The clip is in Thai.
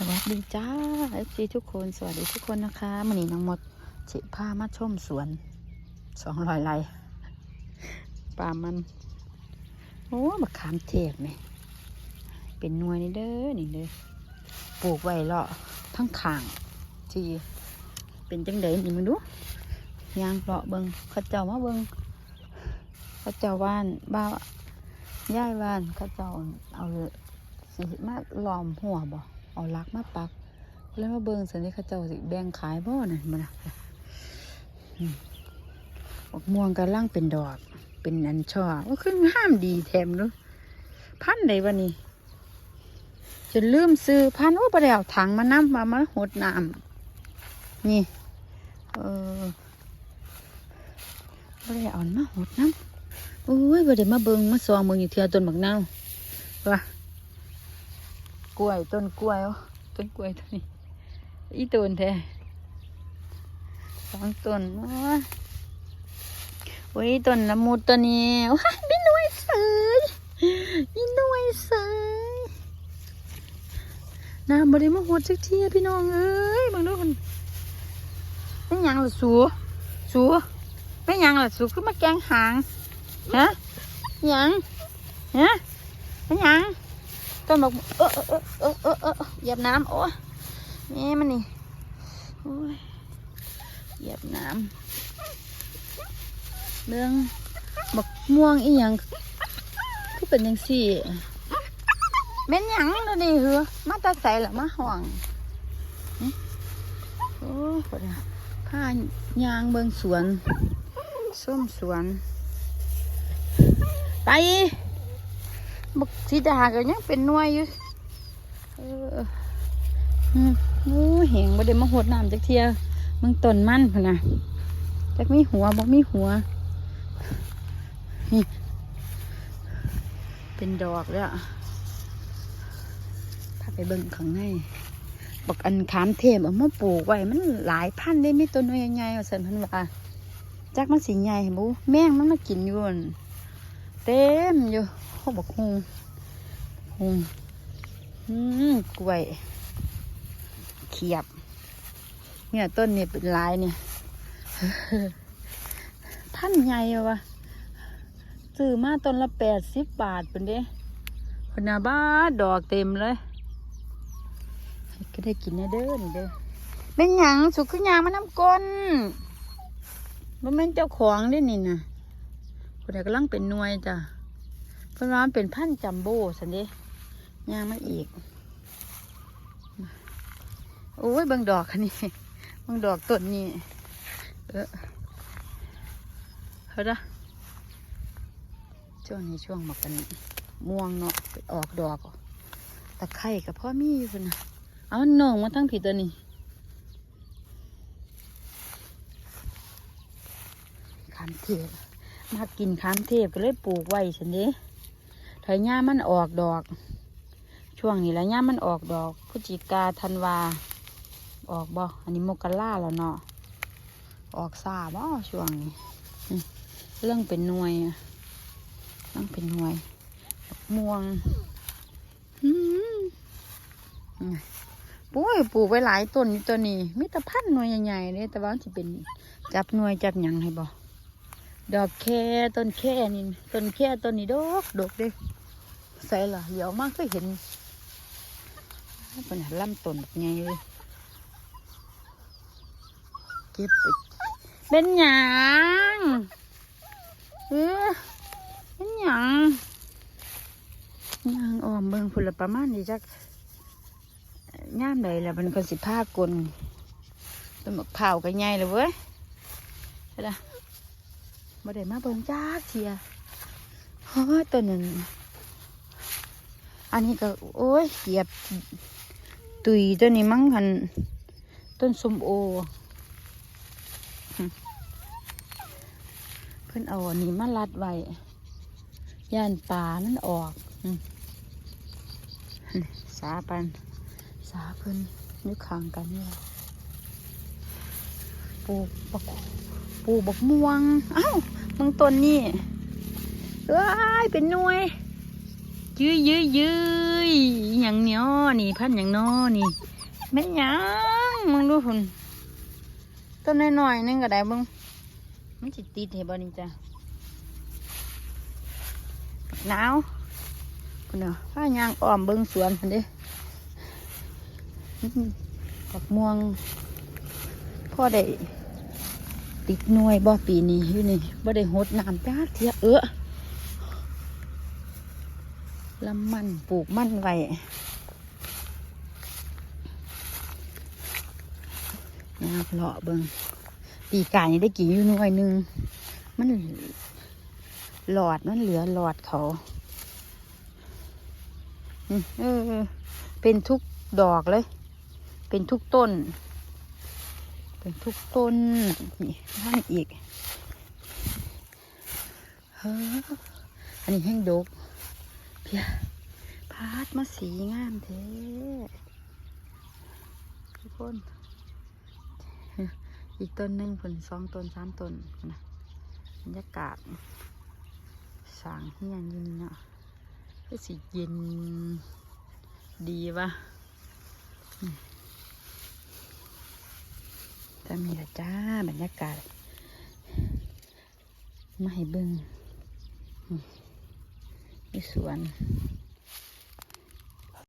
สวัสดีจ้าเอฟซีทุกคนสวัสดีทุกคนนะคะมันนี้น้องมดจิพามาชมสวนสองรอยไร่ป่ามัน โอ้มะขามเทศไหมเป็นนวยนี่เด้อนี่เด้อปลูกไว้เลาะทั้งข่างทีเป็นจังไดนี่มึงดูยางเลาะเบิงเขาเจ้ามาเบิงเขาเจ้าว่านบ้าย่ายว่านเขาเจ้าเอาสิมาหลอมหัวบ่ เอาลักมาปักแล้วมาเบิ่งสันนี้เขาเจ้าสิแบ่งขายบ่นั่นมันนะอืมบักม่วงกำลังเป็นดอก เป็นอันช่อว่าขึ้นห้ามดีแถมเนอะพันใดวะนี่จนลืมซื้อพันว่าไปแล้วถังมาน้ำมามาหดน้ำนี่ เออบ่ได้เอามาหดน้ำโอ้ยบ่ได้มาเบิงมาซองเบิงอยู่เทียต้นบักนาวว่า กล้วย ต้นกล้วยต้นกล้วยต้นนี้ อีต้นแท้สองต้นโอ้ยโอ้ยต้นละมุดตัวนี้โอ้ยมีหน่วยเสยมีหน่วยเสยน้ำบริมาหดสักทีพี่น้องเอ้ยบางดูคนเป็นหยังล่ะสูสูเป็นหยังล่ะสูขึ้นมาแกงหางฮะยังฮะเป็นหยัง ต้นบอกเออเออเออเออเออเหยียบน้ำโอ้ยนี่มันนี่โอ้ยเหยียบน้ำเรื่องบักม่วงอีหยังคือเป็นยังสี่เม็นหยังตัวนี้เหรอมาตาใส่ละมาห่วงโอ้ยพอดีผ้ายางเบิงสวนส้มสวน ไป บักสีดาก็ยังเป็นน่วยอยู่เอออืมโอ้เหงบ่ได้มาหดน้ำจักเทียมึงต้นมันพุ่นนะจักมีหัวบ่มีหัวนี่เป็นดอกแล้วพาไปเบิ่งข้างในบักอันขามเทพเอามาปลูกไว้มันหลายพันได้ไมีต้นน้อยใหญ่ๆเอาสันพันว่าจักมันสีใหญ่บุแม่งมันมากินอยู่นนเต็มอยู่ ขาบอกฮงฮงอืมกล้วย เขียบ เนี่ยต้นนี่เป็นลายเนี่ยพันใหญ่วะซื้อมาต้นละแปดสิบบาทเป็นเด้พนาบ้าดอกเต็มเลยก็ได้กินแน่เด้อนี่เด้อเป็นหยังสุกขึ้นยางมาน้ำก้นมันเป็นเจ้าของเด้นี่นะคนไหนกำลังเป็นนวยจ้ะ เพราะว่านเป็นพันจัมโบ้สันเดย่างมาอีก โอ้ยบางดอกคันนี้บางดอกต้นนี้ เออเขาละช่วงนี้ช่วงมอกกันม่วงเนาะไปออกดอกตะไคร่กับพ่อมีอยู่พุ่นนะเอาหน่องมาทั้งผิดตัวนี้ขามเทพมากินขามเทพก็เลยปลูกไว้ฉันเด้ ถ้าหญ้ามันออกดอก ช่วงนี้และหญ้ามันออกดอกพฤศจิกาธันวา ออกบ่อันนี้มกราแล้วเนาะออกซาบ่ช่วงนี้เรื่องเป็นหน่วยเรื่องเป็นหน่วยม่วงอืมนี่ปุ้ยปลูกไว้หลายต้นอยู่ตัวนี้มีแต่พันธ์หน่วยใหญ่ๆเลยแต่ว่าจะเป็นจับหน่วยจับหยังให้บ่ดอกแค่ต้นแค่นี่ต้นแค่ต้นนี้ดอกดอกเด้ ใส่ละเดี๋ยวมากก็เห็นเป็นลำต้นแบบไงเลยเก็บไปเป็นหยังเออเป็นหยังยางออมเบิ่งพุลประมาณนี้จักย่ามใดละมันคนสิผ้ากลนต้นหมะพร้าวก็ใหญ่เลยเว้ยเห็นละบ่ได้มาเบิ่งจ้าเทียเฮ้ยตัวหนั้น อันนี้ก็ โอ้ยเหยียบ ตุยตัวนี้มั้งหันต้นสมโอ เพิ่อนเอาอันนี้มาลัดไว้ย่านป่ามันออกสาปัน สาเพิ่อนนึกข้างกันนี่ล่ะปูบักปูบักม่วง เอ้ามึงต้นนี่เอ้ยเป็นหน่วย ยื้อยื้อยื้ออย่างเนี้ยนี่พันอย่างนอนี่แม่นยังมึงดูหุ่นต้นน้อยๆนึงก็ได้บึงมันสิติดเหบ่นี่จ้ะหนาวคุณเนาะผ้ายางอ้อมเบิ่งสวนพันเด้อดอกม่วงพ่อได้ติดหน่วยบ่ปีนี้อยู่นี่บ่ได้หดน้ำจ้าเทียเออ ลำมันปลูกมันไว้นะครับเลาะเบิงปีกายนี่ได้กี่ยูน่วยหนึ่งมันหลอดมันเหลือหลอดเขาเออ เป็นทุกดอกเลย เป็นทุกต้น เป็นทุกต้น นี่ท่านอีก เฮ้อ อันนี้แห้งดก เพียพาดมาสีงามเท้ทุกคน อีกต้นหนึ่งผลสองต้นสามต้นนะบรรยากาศสางเฮียนยินเนาะก็สิเย็นดีวะจะมีละจ้าบรรยากาศมาให้เบิง อืมในสวน